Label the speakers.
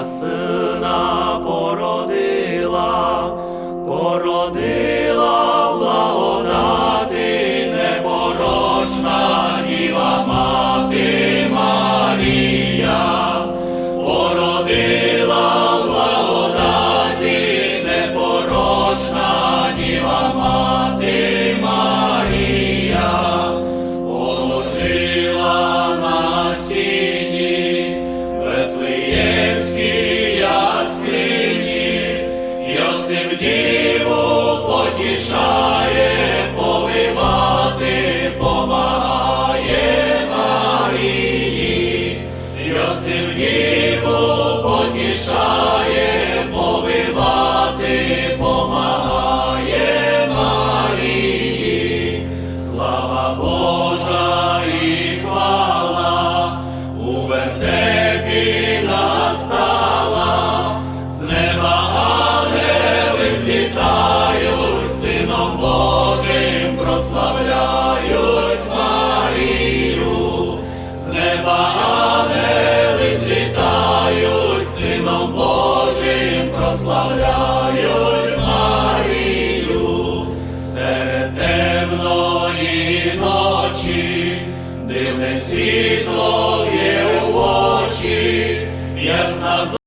Speaker 1: Nasıl просив діву, потішає, повивати, помагає Марії, Йосиф діву потішає. Божим прославляють Марію, з неба ангели злітають, Сином Божим прославляють.